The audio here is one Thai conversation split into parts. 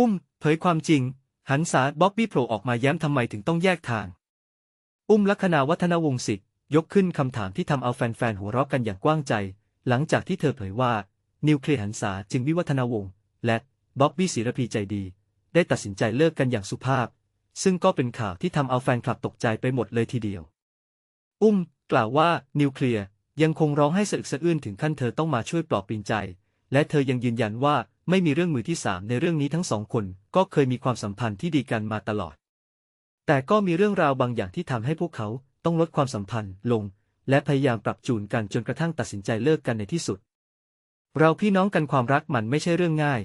อุ้ม เผยความจริง หันษาบ๊อบบี้โผล่ออกมาแย้มทำไมถึงต้องแยกทาง อุ้มลัคนาวัฒนวงศ์สิทธิ์ยกขึ้นคำถามที่ทำเอาแฟนๆหัวเราะกันอย่างกว้างใจ หลังจากที่เธอเผยว่า นิวเคลียร์หันษาจึงวิวัฒนาวงศ์และบ๊อบบี้ศิรพีใจดี ได้ตัดสินใจเลิกกันอย่างสุภาพ ซึ่งก็เป็นข่าวที่ทำเอาแฟนคลับตกใจไปหมดเลยทีเดียว อุ้ม กล่าวว่านิวเคลียร์ยังคงร้องให้สะอึกสะอื้นถึงขั้นเธอต้องมาช่วยปลอบปลินใจ และเธอยังยืนยันว่า ไม่มีเรื่องมือที่สามในเรื่องนี้ทั้งสองคนก็เคยมีความสัมพันธ์ที่ดีกันมาตลอด แต่ก็มีเรื่องราวบางอย่างที่ทำให้พวกเขาต้องลดความสัมพันธ์ลง และพยายามปรับจูนกันจนกระทั่งตัดสินใจเลิกกันในที่สุด เราพี่น้องกันความรักมันไม่ใช่เรื่องง่าย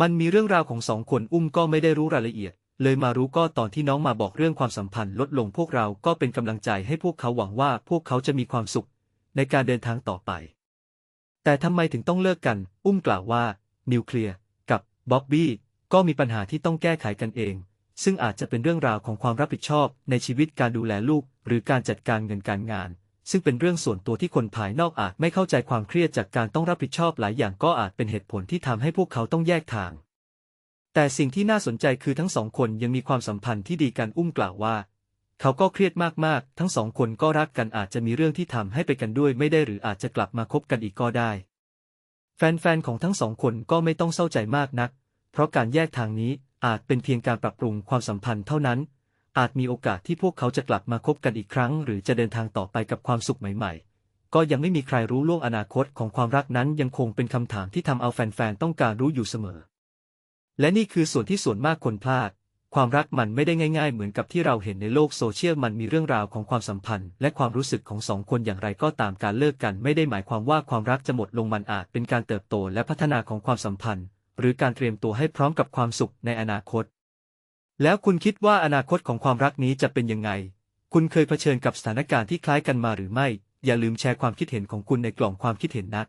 มันมีเรื่องราวของสองคนอุ้มก็ไม่ได้รู้รายละเอียด เลยมารู้ก็ตอนที่น้องมาบอกเรื่องความสัมพันธ์ลดลงพวกเราก็เป็นกำลังใจให้พวกเขาหวังว่าพวกเขาจะมีความสุขในการเดินทางต่อไป แต่ทำไมถึงต้องเลิกกัน อุ้มกล่าวว่า นิวเคลียร์ กับบ๊อบบี้ ก็มีปัญหาที่ต้องแก้ไขกันเอง ซึ่งอาจจะเป็นเรื่องราวของความรับผิดชอบในชีวิตการดูแลลูก หรือการจัดการเงินการงาน ซึ่งเป็นเรื่องส่วนตัวที่คนภายนอกอาจไม่เข้าใจความเครียดจากการต้องรับผิดชอบหลายอย่างก็อาจเป็นเหตุผลที่ทำให้พวกเขาต้องแยกทาง แต่สิ่งที่น่าสนใจคือทั้งสองคนยังมีความสัมพันธ์ที่ดีกันอุ้มกล่าวว่า เขาก็เครียดมากๆ ทั้งสองคนก็รักกันอาจจะมีเรื่องที่ทำให้ไปกันด้วยไม่ได้หรืออาจจะกลับมาคบกันอีกก็ได้ แฟนๆของทั้งสองคนก็ไม่ต้องเศร้าใจมากนัก เพราะการแยกทางนี้อาจเป็นเพียงการปรับปรุงความสัมพันธ์เท่านั้น อาจมีโอกาสที่พวกเขาจะกลับมาคบกันอีกครั้ง หรือจะเดินทางต่อไปกับความสุขใหม่ ๆ ก็ยังไม่มีใครรู้ล่วงอนาคตของความรักนั้นยังคงเป็นคำถามที่ทำเอาแฟนๆต้องการรู้อยู่เสมอ และนี่คือส่วนที่ส่วนมากคนพลาด ความรักมันไม่ได้ง่าย ๆ เหมือนกับที่เราเห็นในโลกโซเชียลมันมีเรื่องราวของความสัมพันธ์ และความรู้สึกของสองคนอย่างไรก็ตามการเลิกกัน ไม่ได้หมายความว่าความรักจะหมดลงมันอาจเป็นการเติบโตและพัฒนาของความสัมพันธ์ หรือการเตรียมตัวให้พร้อมกับความสุขในอนาคต แล้วคุณคิดว่าอนาคตของความรักนี้จะเป็นยังไง คุณเคยเผชิญกับสถานการณ์ที่คล้ายกันมาหรือไม่ อย่าลืมแชร์ความคิดเห็นของคุณในกล่องความคิดเห็นนะ